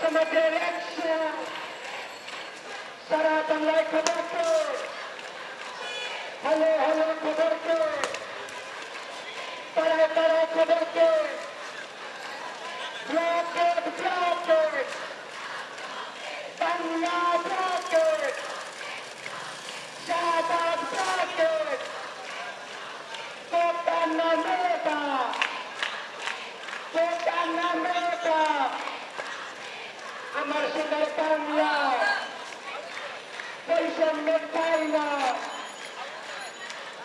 সমাজের অ্যাকশন সারা বাংলায় খবর তো হ্যালো হ্যালো খবর কে তারা তারা খবর কে ব্লকেট ব্লকেট বৈষম্যের বাংলা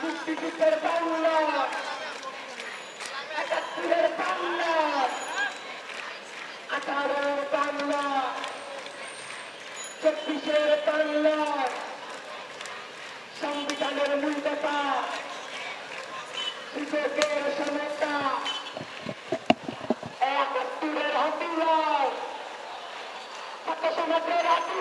মুক্তিযুদ্ধের বাংলা একাত্তরের বাংলা আঠারোর বাংলা চব্বিশের বাংলা। সংবিধানের মূল্যতা সুযোগের সমতা। একাত্তরের হাতিয়ার কত সমাজের হাতিয়ার